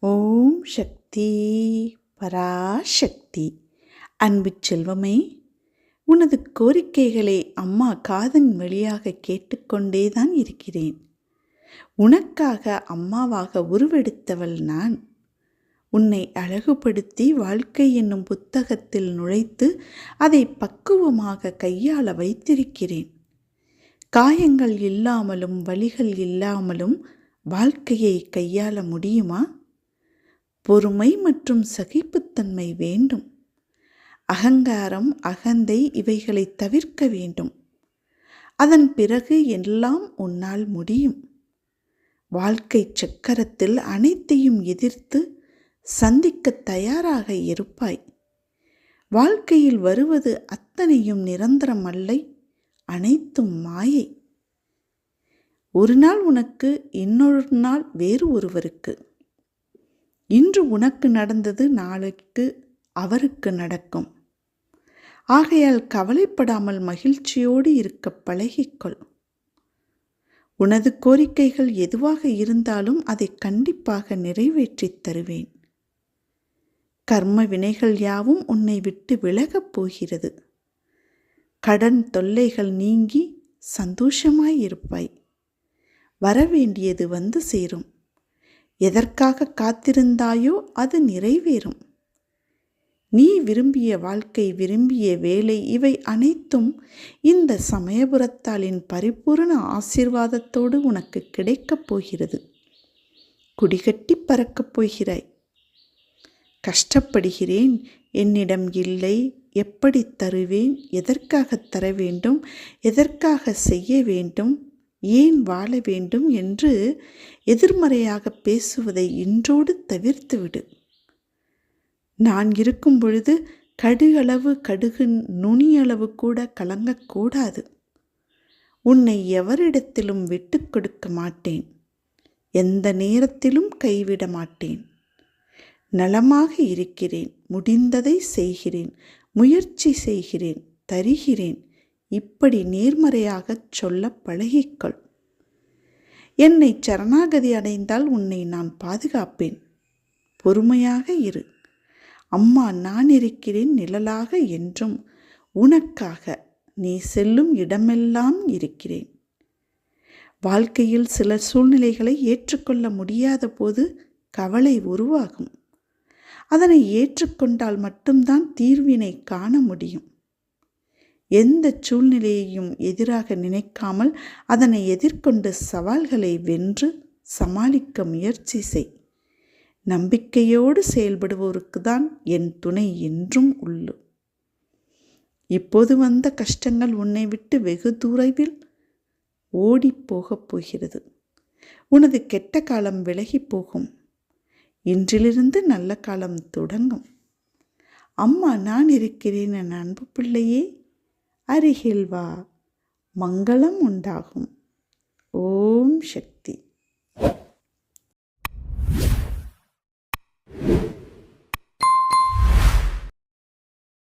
ஓம் சக்தி பராசக்தி. அன்பு செல்வமே உனது கோரிக்கைகளை அம்மா காதன் வழியாக கேட்டுக்கொண்டேதான் இருக்கிறேன். உனக்காக அம்மாவாக உருவெடுத்தவள் நான். உன்னை அழகுபடுத்தி வாழ்க்கை என்னும் புத்தகத்தில் நுழைத்து அதை பக்குவமாக கையாள வைத்திருக்கிறேன். காயங்கள் இல்லாமலும் வழிகள் இல்லாமலும் வாழ்க்கையை கையாள முடியுமா? பொறுமை மற்றும் சகிப்புத்தன்மை வேண்டும். அகங்காரம் அகந்தை இவைகளை தவிர்க்க வேண்டும். அதன் பிறகு எல்லாம் உன்னால் முடியும். வாழ்க்கை சக்கரத்தில் அனைத்தையும் எதிர்த்து சந்திக்க தயாராக இருப்பாய். வாழ்க்கையில் வருவது அத்தனையும் நிரந்தரம் அல்லை அனைத்தும் மாயை. ஒரு நாள் உனக்கு இன்னொரு நாள் வேறு ஒருவருக்கு. இன்று உனக்கு நடந்தது நாளைக்கு அவருக்கு நடக்கும். ஆகையால் கவலைப்படாமல் மகிழ்ச்சியோடு இருக்க பழகிக்கொள். உனது கோரிக்கைகள் எதுவாக இருந்தாலும் அதை கண்டிப்பாக நிறைவேற்றித் தருவேன். கர்ம வினைகள் யாவும் உன்னை விட்டு விலகப் போகிறது. கடன் தொல்லைகள் நீங்கி சந்தோஷமாயிருப்பாய் வரவேண்டியது வந்து சேரும். எதற்காக காத்திருந்தாயோ அது நிறைவேறும். நீ விரும்பிய வாழ்க்கை விரும்பிய வேலை இவை அனைத்தும் இந்த சமயபுரத்தாளின் பரிபூரண ஆசீர்வாதத்தோடு உனக்கு கிடைக்கப் போகிறது. குடிகட்டி பறக்கப் போகிறாய். கஷ்டப்படுகிறேன் என்னிடம் இல்லை எப்படி தருவேன் எதற்காக தர வேண்டும் எதற்காக செய்ய வேண்டும் ஏன் வாழ வேண்டும் என்று எதிர்மறையாக பேசுவதை இன்றோடு தவிர்த்துவிடு. நான் இருக்கும் பொழுது கடுகளவு கடுகு நுனியளவு கூட கலங்கக்கூடாது உன்னை எவரிடத்திலும் விட்டு கொடுக்க மாட்டேன். எந்த நேரத்திலும் கைவிட மாட்டேன். நலமாக இருக்கிறேன் முடிந்ததை செய்கிறேன் முயற்சி செய்கிறேன் தருகிறேன். இப்படி நேர்மறையாகச் சொல்ல பழகிக்கொள். என்னை சரணாகதி அடைந்தால் உன்னை நான் பாதுகாப்பேன். பொறுமையாக இரு. அம்மா நான் இருக்கிறேன் நிழலாக என்றும் உனக்காக நீ செல்லும் இடமெல்லாம் இருக்கிறேன். வாழ்க்கையில் சில சூழ்நிலைகளை ஏற்றுக்கொள்ள முடியாத போது கவலை உருவாகும். அதனை ஏற்றுக்கொண்டால் மட்டும்தான் தீர்வினை காண முடியும். எந்த சூழ்நிலையையும் எதிராக நினைக்காமல் அதனை எதிர்கொண்டு சவால்களை வென்று சமாளிக்க முயற்சி செய். நம்பிக்கையோடு செயல்படுவோருக்கு தான் என் துணை என்றும் உள்ளு. இப்போது வந்த கஷ்டங்கள் உன்னை விட்டு வெகு தூரவில் ஓடிப்போகப் போகிறது. உனது கெட்ட காலம் விலகி போகும். இன்றிலிருந்து நல்ல காலம் தொடங்கும். அம்மா நான் இருக்கிறேன் என் அன்பு பிள்ளையே. அருகில் வா. மங்களம் உண்டாகும். ஓம் சக்தி.